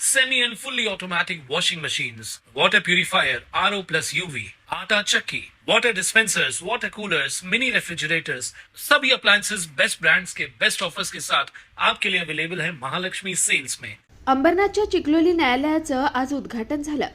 semi and fully automatic washing machines, water purifier, RO plus UV, आटा चक्की, water dispensers, water coolers, mini refrigerators, सभी appliances. Best brands के best offers के साथ आपके लिए अवेलेबल है महालक्ष्मी सेल्स में अंबरनाथच्या चिखलोली न्यायालयाचं आज उद्घाटन झालं.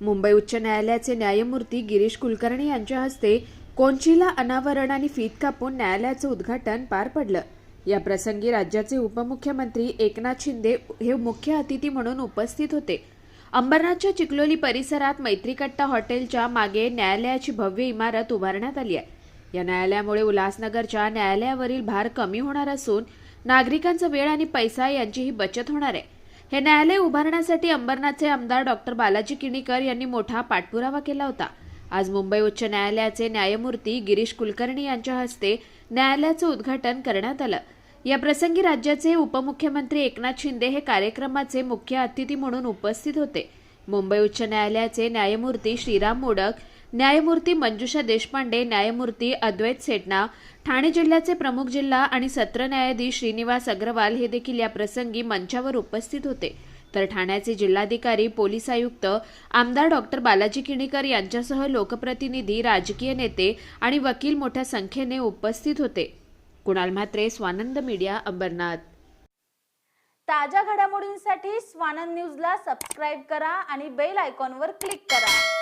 मुंबई उच्च न्यायालयाचे न्यायमूर्ती गिरीश कुलकर्णी यांच्या हस्ते कोंचीला अनावरण आणि फीत कापून न्यायालयाचं उद्घाटन पार पडलं. या प्रसंगी राज्याचे उपमुख्यमंत्री एकनाथ शिंदे हे मुख्य अतिथी म्हणून उपस्थित होते. अंबरनाथच्या चिखलोली परिसरात मैत्रीकट्टा हॉटेलच्या मागे न्यायालयाची भव्य इमारत उभारण्यात आली आहे. या न्यायालयामुळे उल्हासनगरच्या न्यायालयावरील भार कमी होणार असून नागरिकांचा वेळ आणि पैसा यांचीही बचत होणार आहे. हे न्यायालय उभारण्यासाठी अंबरनाथचे आमदार डॉक्टर बालाजी किणीकर यांनी मोठा पाठपुरावा केला होता. आज मुंबई उच्च न्यायालयाचे न्यायमूर्ती गिरीश कुलकर्णी यांच्या हस्ते न्यायालयाचं उद्घाटन करण्यात आलं. या प्रसंगी राज्याचे उपमुख्यमंत्री एकनाथ शिंदे हे कार्यक्रमाचे मुख्य अतिथी म्हणून उपस्थित होते. मुंबई उच्च न्यायालयाचे न्यायमूर्ती श्रीराम मोडक न्यायमूर्ती मंजुषा देशपांडे न्यायमूर्ती अद्वैत सेटना ठाणे जिल्ह्याचे प्रमुख जिल्हा आणि सत्र न्यायाधीश श्रीनिवास अग्रवाल हे देखील या प्रसंगी मंचावर उपस्थित होते. तर ठाण्याचे जिल्हाधिकारी पोलीस आयुक्त आमदार डॉक्टर बालाजी किणीकर यांच्यासह लोकप्रतिनिधी राजकीय नेते आणि वकील मोठ्या संख्येने उपस्थित होते. कुणाल म्हात्रे स्वानंद मीडिया अंबरनाथ. ताज्या घडामोडींसाठी स्वानंद न्यूजला सबस्क्राईब करा आणि बेल आयकॉनवर क्लिक करा.